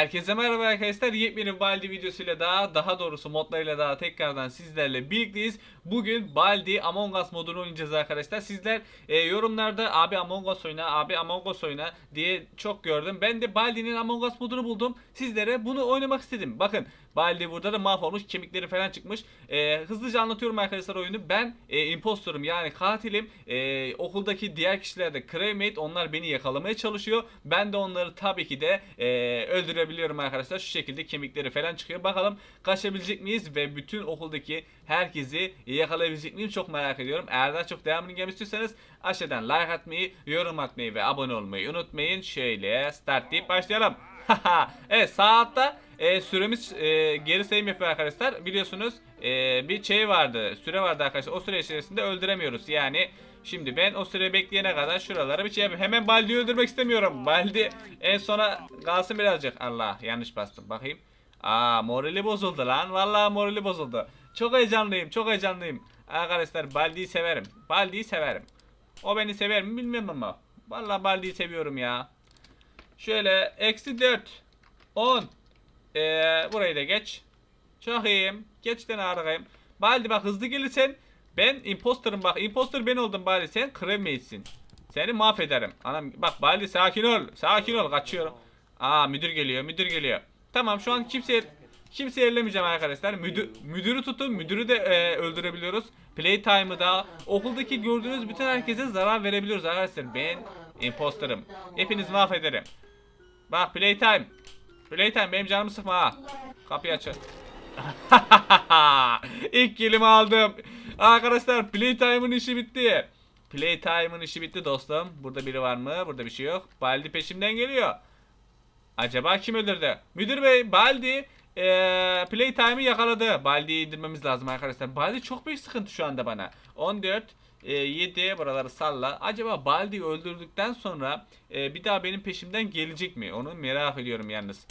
Herkese merhaba arkadaşlar. Yepyeni Baldi videosuyla daha, daha doğrusu modlarıyla daha tekrardan sizlerle birlikteyiz. Bugün Baldi Among Us modunu oynayacağız arkadaşlar. Sizler e, yorumlarda abi Among Us oyna, abi Among Us oyna diye çok gördüm. Ben de Baldi'nin Among Us modunu buldum. Sizlere bunu oynamak istedim. Bakın Baldi burada da mahvolmuş, kemikleri falan çıkmış. E, hızlıca anlatıyorum arkadaşlar oyunu. Ben e, impostorum yani katilim. E, okuldaki diğer kişiler de crewmate. Onlar beni yakalamaya çalışıyor. Ben de onları tabii ki de e, öldürebiliyorum arkadaşlar. Şu şekilde kemikleri falan çıkıyor. Bakalım kaçabilecek miyiz ve bütün okuldaki herkesi yakalayabilecek miyim çok merak ediyorum. Eğer daha çok devamını gelmek istiyorsanız aşağıdan like atmayı, yorum atmayı ve abone olmayı unutmayın. Şöyle start deyip başlayalım. evet saatte e, süremiz e, geri sayım yapıyor arkadaşlar. Biliyorsunuz e, bir şey vardı. Süre vardı arkadaşlar. O süre içerisinde öldüremiyoruz. Yani şimdi ben o süre bekleyene kadar şuralara bir şey yapayım. Hemen Baldi'yi öldürmek istemiyorum. Baldi en sona kalsın birazcık. Allah yanlış bastım. Bakayım. Aa morali bozuldu lan. Vallahi morali bozuldu. Çok heyecanlıyım. Çok heyecanlıyım. Arkadaşlar Baldi'yi severim. Baldi'yi severim. O beni sever mi bilmiyorum ama. Vallahi Baldi'yi seviyorum ya. Şöyle eksi 4 10 ee, burayı da geç. Çok iyiyim. Geçten harikayım. Baldi bak hızlı gelirsen ben imposterım bak. Imposter ben oldum Baldi. Sen kremeysin. Seni mahvederim. Anam bak Baldi sakin ol. Sakin ol kaçıyorum. Aa müdür geliyor. Müdür geliyor. Tamam şu an kimseye kimseye ellemeyeceğim arkadaşlar. Müdür, müdürü tutun. Müdürü de e, öldürebiliyoruz. Playtime'ı da okuldaki gördüğünüz bütün herkese zarar verebiliyoruz arkadaşlar. Ben imposterım. Hepinizi mahvederim. Bak playtime. Playtime benim canımı sıkma ha. Kapıyı açın. İlk kilimi aldım. Arkadaşlar Playtime'ın işi bitti. Playtime'ın işi bitti dostum. Burada biri var mı? Burada bir şey yok. Baldi peşimden geliyor. Acaba kim öldürdü? Müdür bey Baldi eee Playtime'ı yakaladı. Baldi'yi indirmemiz lazım arkadaşlar. Baldi çok büyük sıkıntı şu anda bana. 14 e, 7 buraları salla. Acaba Baldi'yi öldürdükten sonra e, bir daha benim peşimden gelecek mi? Onu merak ediyorum yalnız.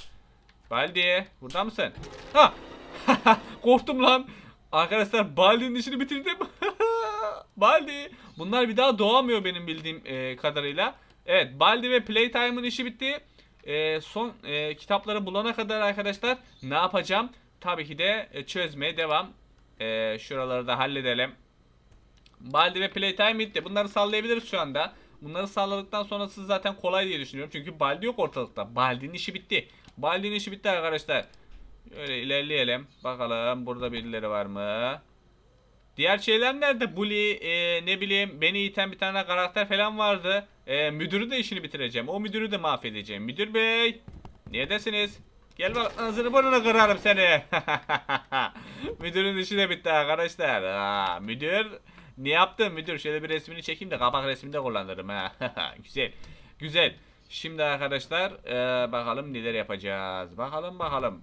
Baldi burada mısın? Ha! Korktum lan. Arkadaşlar Baldi'nin işini bitirdim. Baldi. Bunlar bir daha doğamıyor benim bildiğim e, kadarıyla. Evet Baldi ve Playtime'ın işi bitti. E, son e, kitapları bulana kadar arkadaşlar ne yapacağım? Tabii ki de e, çözmeye devam. E, şuraları da halledelim. Baldi ve Playtime bitti. Bunları sallayabiliriz şu anda. Bunları salladıktan sonrası zaten kolay diye düşünüyorum. Çünkü Baldi yok ortalıkta. Baldi'nin işi bitti. Baldi'nin işi bitti arkadaşlar. Öyle ilerleyelim. Bakalım burada birileri var mı? Diğer şeyler nerede? Bully, e, ne bileyim beni iten bir tane karakter falan vardı. E, müdürü de işini bitireceğim. O müdürü de mahvedeceğim. Müdür bey. Neredesiniz? Gel bak ağzını burnunu kırarım seni. Müdürün işi de bitti arkadaşlar. Aa, müdür ne yaptın müdür? Şöyle bir resmini çekeyim de kapak resminde kullanırım ha. güzel. Güzel. Şimdi arkadaşlar e, bakalım neler yapacağız. Bakalım bakalım.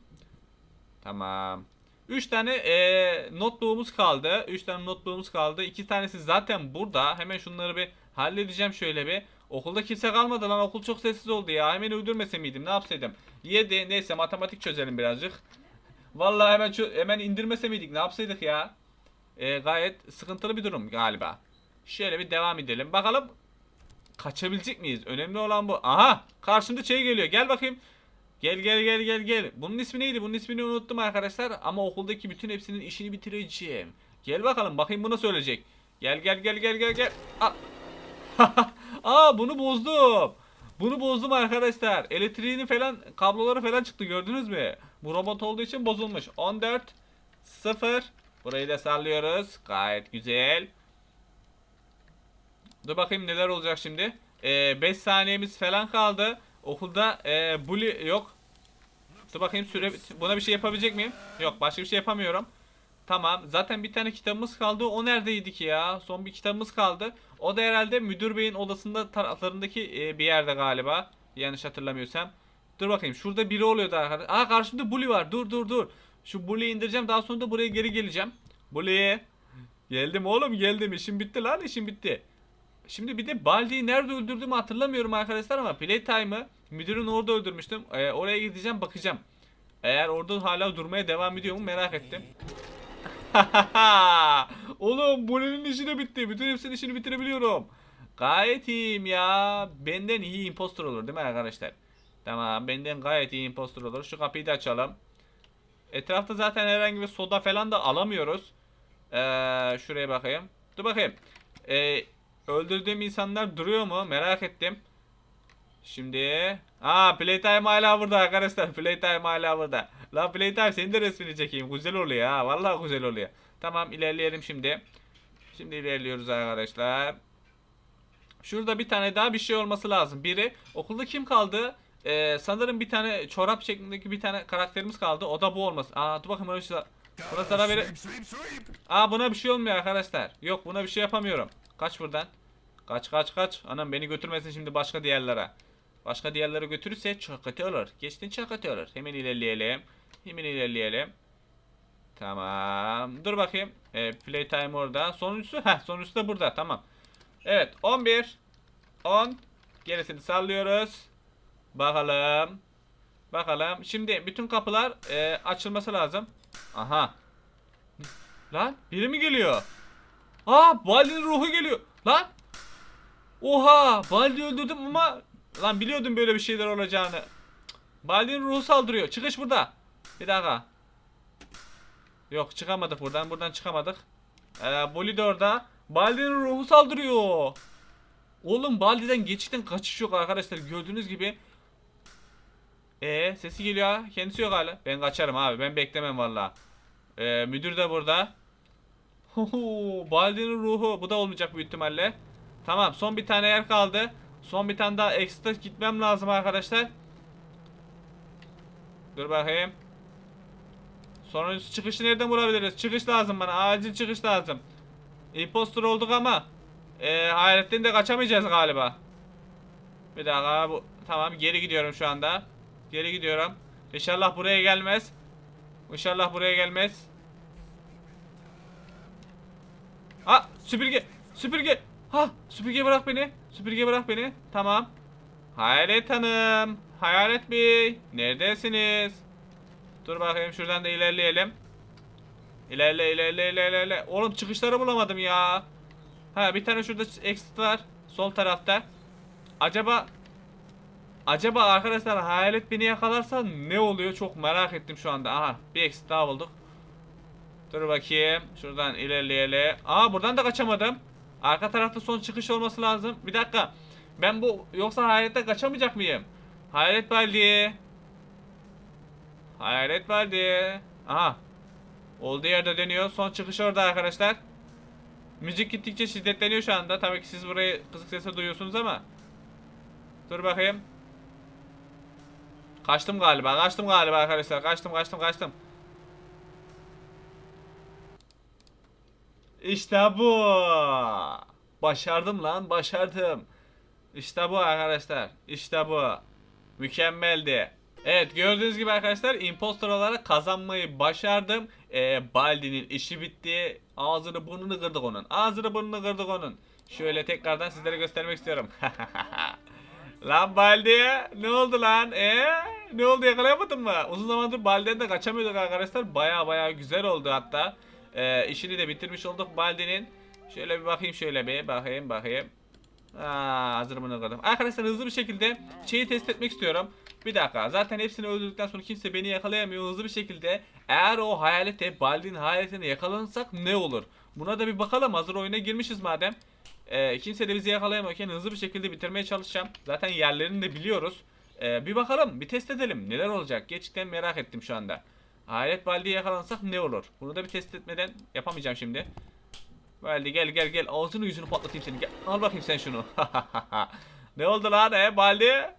Tamam. 3 tane e, notluğumuz kaldı. 3 tane notluğumuz kaldı. 2 tanesi zaten burada. Hemen şunları bir halledeceğim şöyle bir. Okulda kimse kalmadı lan. Okul çok sessiz oldu ya. Hemen öldürmese miydim? Ne yapsaydım? 7 neyse matematik çözelim birazcık. Vallahi hemen hemen indirmese miydik? Ne yapsaydık ya? E, gayet sıkıntılı bir durum galiba. Şöyle bir devam edelim. Bakalım kaçabilecek miyiz? Önemli olan bu. Aha! Karşımda şey geliyor. Gel bakayım. Gel gel gel gel gel. Bunun ismi neydi? Bunun ismini unuttum arkadaşlar. Ama okuldaki bütün hepsinin işini bitireceğim. Gel bakalım. Bakayım bu nasıl ölecek. Gel gel gel gel gel gel. Aa, Aa bunu bozdum. Bunu bozdum arkadaşlar. Elektriğini falan kabloları falan çıktı gördünüz mü? Bu robot olduğu için bozulmuş. 14 0 Burayı da sallıyoruz. Gayet güzel. Dur bakayım neler olacak şimdi. 5 saniyemiz falan kaldı. Okulda e, bully yok. Dur bakayım süre buna bir şey yapabilecek miyim? Yok başka bir şey yapamıyorum. Tamam. Zaten bir tane kitabımız kaldı. O neredeydi ki ya? Son bir kitabımız kaldı. O da herhalde müdür beyin odasında taraflarındaki e, bir yerde galiba. Yanlış hatırlamıyorsam. Dur bakayım. Şurada biri oluyordu arkadaşlar. Aa karşımda bully var. Dur dur dur. Şu bully'yi indireceğim. Daha sonra da buraya geri geleceğim. Bully. Geldim oğlum geldim. İşim bitti lan işim bitti. Şimdi bir de Baldi'yi nerede öldürdüğümü hatırlamıyorum arkadaşlar ama Playtime'ı müdürün orada öldürmüştüm. Ee, oraya gideceğim bakacağım. Eğer orada hala durmaya devam ediyor mu merak ettim. Oğlum Bully'nin işi de bitti. Bütün hepsinin işini bitirebiliyorum. Gayet iyiyim ya. Benden iyi impostor olur değil mi arkadaşlar? Tamam benden gayet iyi impostor olur. Şu kapıyı da açalım. Etrafta zaten herhangi bir soda falan da alamıyoruz. Ee, şuraya bakayım. Dur bakayım. Ee, öldürdüğüm insanlar duruyor mu? Merak ettim. Şimdi. Aa Playtime hala burada arkadaşlar. Playtime hala burada. La Playtime senin de resmini çekeyim. Güzel oluyor ha. Vallahi güzel oluyor. Tamam ilerleyelim şimdi. Şimdi ilerliyoruz arkadaşlar. Şurada bir tane daha bir şey olması lazım. Biri okulda kim kaldı? Ee, sanırım bir tane çorap şeklindeki bir tane karakterimiz kaldı. O da bu olması. Aa dur bakayım. Burası, burası sana sweep. Aa buna bir şey olmuyor arkadaşlar. Yok buna bir şey yapamıyorum. Kaç buradan. Kaç kaç kaç. Anam beni götürmesin şimdi başka diğerlere. Başka diğerlere götürürse çok kötü olur. Geçtin çok kötü olur. Hemen ilerleyelim. Hemen ilerleyelim. Tamam. Dur bakayım. E, playtime orada. Sonuncusu. Heh sonuncusu da burada. Tamam. Evet 11. 10. Gerisini sallıyoruz. Bakalım. Bakalım. Şimdi bütün kapılar e, açılması lazım. Aha. Lan biri mi geliyor? Aa Baldi'nin ruhu geliyor. Lan. Oha Baldi öldürdüm ama lan biliyordum böyle bir şeyler olacağını. Baldi'nin ruhu saldırıyor. Çıkış burada. Bir dakika. Yok çıkamadık buradan. Buradan çıkamadık. Ee, Boli de orada. Baldi'nin ruhu saldırıyor. Oğlum Baldi'den geçitten kaçış yok arkadaşlar. Gördüğünüz gibi. E sesi geliyor ha. Kendisi yok hala. Ben kaçarım abi. Ben beklemem valla. Ee, müdür de burada. Baldi'nin ruhu. Bu da olmayacak büyük ihtimalle. Tamam son bir tane yer kaldı. Son bir tane daha ekstra gitmem lazım arkadaşlar. Dur bakayım. Sonuncusu çıkışı nereden bulabiliriz? Çıkış lazım bana. Acil çıkış lazım. Impostor olduk ama e, hayaletten de kaçamayacağız galiba. Bir dakika bu tamam geri gidiyorum şu anda. Geri gidiyorum. İnşallah buraya gelmez. İnşallah buraya gelmez. Ha süpürge süpürge. Ha süpürge bırak beni. Süpürge bırak beni. Tamam. Hayalet Hanım. Hayalet Bey. Neredesiniz? Dur bakayım şuradan da ilerleyelim. İlerle ilerle ilerle ilerle. Oğlum çıkışları bulamadım ya. Ha bir tane şurada exit var. Sol tarafta. Acaba Acaba arkadaşlar hayalet beni yakalarsa ne oluyor çok merak ettim şu anda. Aha bir exit daha bulduk. Dur bakayım. Şuradan ilerleyelim. Aa buradan da kaçamadım. Arka tarafta son çıkış olması lazım. Bir dakika. Ben bu yoksa hayaletten kaçamayacak mıyım? Hayalet Baldi. Hayalet Baldi. Aha. Olduğu yerde dönüyor. Son çıkış orada arkadaşlar. Müzik gittikçe şiddetleniyor şu anda. Tabii ki siz burayı kısık sesle duyuyorsunuz ama. Dur bakayım. Kaçtım galiba. Kaçtım galiba arkadaşlar. Kaçtım kaçtım kaçtım. İşte bu. Başardım lan başardım. İşte bu arkadaşlar. İşte bu. Mükemmeldi. Evet gördüğünüz gibi arkadaşlar impostor olarak kazanmayı başardım. Ee, Baldi'nin işi bitti. Ağzını burnunu kırdık onun. Ağzını burnunu kırdık onun. Şöyle tekrardan sizlere göstermek istiyorum. lan Baldi ne oldu lan? Ee, ne oldu yakalayamadın mı? Uzun zamandır Baldi'den de kaçamıyorduk arkadaşlar. Baya baya güzel oldu hatta. Ee, işini de bitirmiş olduk Baldi'nin. Şöyle bir bakayım şöyle bir bakayım bakayım. Aa, hazır bunu kırdım. Arkadaşlar hızlı bir şekilde şeyi test etmek istiyorum. Bir dakika. Zaten hepsini öldürdükten sonra kimse beni yakalayamıyor. Hızlı bir şekilde eğer o hayalete, Baldi'nin hayaletine yakalanırsak ne olur? Buna da bir bakalım. Hazır oyuna girmişiz madem. Ee, kimse de bizi yakalayamıyorken hızlı bir şekilde bitirmeye çalışacağım. Zaten yerlerini de biliyoruz. Ee, bir bakalım, bir test edelim. Neler olacak? Gerçekten merak ettim şu anda. Hayalet Baldi'ye yakalansak ne olur? Bunu da bir test etmeden yapamayacağım şimdi. Baldi gel gel gel ağzını yüzünü patlatayım seni gel. Al bakayım sen şunu. ne oldu lan he Baldi?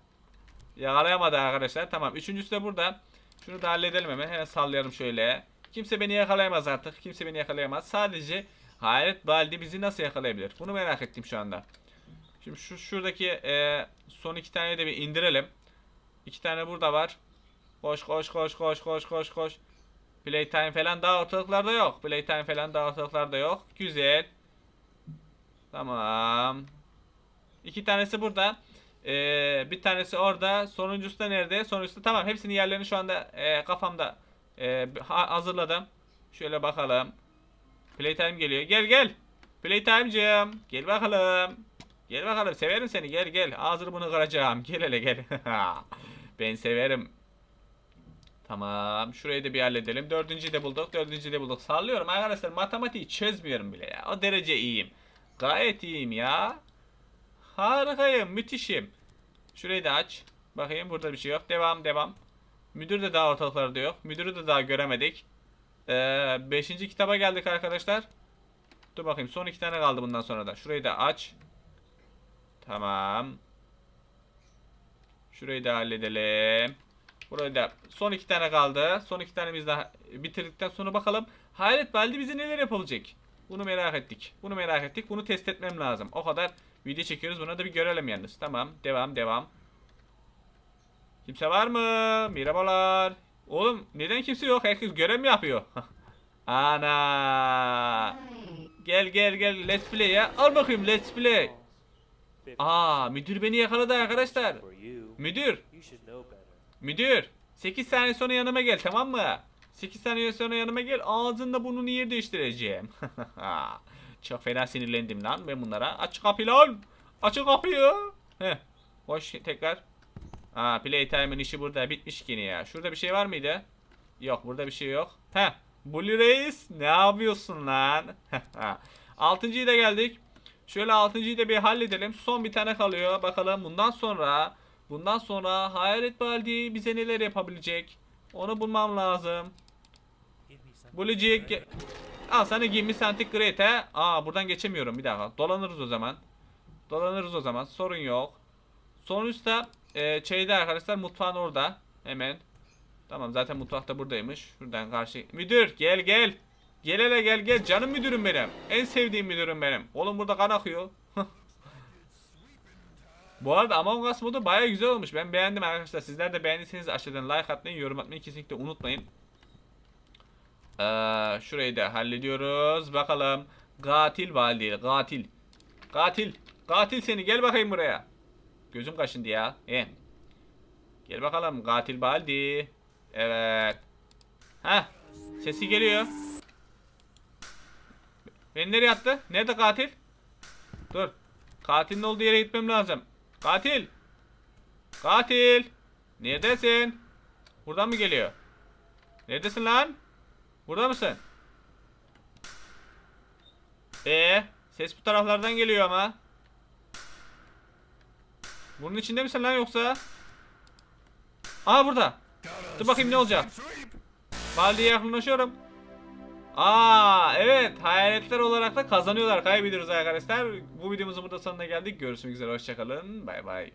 Yakalayamadı arkadaşlar. Tamam üçüncüsü de burada. Şunu da halledelim hemen. Hemen sallayalım şöyle. Kimse beni yakalayamaz artık. Kimse beni yakalayamaz. Sadece Hayalet Baldi bizi nasıl yakalayabilir? Bunu merak ettim şu anda. Şimdi şu şuradaki e, son iki tane de bir indirelim. İki tane burada var. Koş koş koş koş koş koş koş. Playtime falan daha ortalıklarda yok. Playtime falan daha ortalıklarda yok. Güzel. Tamam. İki tanesi burada. Ee, bir tanesi orada. Sonuncusu da nerede? Sonuncusu da tamam. Hepsinin yerlerini şu anda e, kafamda e, ha- hazırladım. Şöyle bakalım. Playtime geliyor. Gel gel. Playtime'cığım. Gel bakalım. Gel bakalım. Severim seni. Gel gel. Ağzını bunu kıracağım. Gel hele gel. Ben severim. Tamam. Şurayı da bir halledelim. Dördüncüyü de bulduk. Dördüncüyü de bulduk. Sallıyorum arkadaşlar. Matematiği çözmüyorum bile ya. O derece iyiyim. Gayet iyiyim ya. Harikayım. Müthişim. Şurayı da aç. Bakayım burada bir şey yok. Devam devam. Müdür de daha ortalıklarda yok. Müdürü de daha göremedik. Ee, beşinci kitaba geldik arkadaşlar. Dur bakayım. Son iki tane kaldı bundan sonra da. Şurayı da aç. Tamam. Şurayı da halledelim. Burayı da son iki tane kaldı. Son iki tanemiz daha bitirdikten sonra bakalım. Hayalet Baldi bize neler yapabilecek? Bunu merak ettik. Bunu merak ettik. Bunu test etmem lazım. O kadar video çekiyoruz. Buna da bir görelim yalnız. Tamam. Devam devam. Kimse var mı? Merhabalar. Oğlum neden kimse yok? Herkes görev mi yapıyor? Ana. Gel gel gel. Let's play ya. Al bakayım let's play. Aa müdür beni yakaladı arkadaşlar. Müdür. Müdür. 8 saniye sonra yanıma gel tamam mı? 8 saniye sonra yanıma gel. Ağzında burnunu yer değiştireceğim. Çok fena sinirlendim lan ben bunlara. Aç kapıyı lan. Aç kapıyı. Heh. Hoş tekrar. Aa Playtime'ın işi burada bitmiş yine ya. Şurada bir şey var mıydı? Yok burada bir şey yok. Heh. Bully Reis ne yapıyorsun lan? Altıncıyı da geldik. Şöyle altıncıyı da bir halledelim. Son bir tane kalıyor. Bakalım bundan sonra bundan sonra Hayalet Baldi bize neler yapabilecek? Onu bulmam lazım. Ge- Al sana 20 santik Grete. Aa buradan geçemiyorum bir dakika. Dolanırız o zaman. Dolanırız o zaman. Sorun yok. Sonuçta e, şeyde arkadaşlar mutfağın orada. Hemen. Tamam zaten mutfak da buradaymış. Şuradan karşı. Müdür gel gel. Gel hele gel gel. Canım müdürüm benim. En sevdiğim müdürüm benim. Oğlum burada kan akıyor. Bu arada Among Us modu baya güzel olmuş. Ben beğendim arkadaşlar. Sizler de beğendiyseniz aşağıdan like atmayı, yorum atmayı kesinlikle unutmayın. Ee, şurayı da hallediyoruz. Bakalım. Katil valide. Katil. Katil. Katil seni. Gel bakayım buraya. Gözüm kaşındı ya. He. Gel bakalım. Katil Baldi. Evet. Ha. Sesi geliyor. Beni nereye attı? Nerede katil? Dur. Katilin olduğu yere gitmem lazım. Katil. Katil. Neredesin? Buradan mı geliyor? Neredesin lan? Burada mısın? Ee, ses bu taraflardan geliyor ama. Bunun içinde misin lan yoksa? Aa burada. Dur bakayım ne olacak. Baldi'ye yakınlaşıyorum. Aa evet hayaletler olarak da kazanıyorlar kaybediyoruz arkadaşlar. Bu videomuzun burada sonuna geldik. Görüşmek üzere hoşçakalın. Bay bay.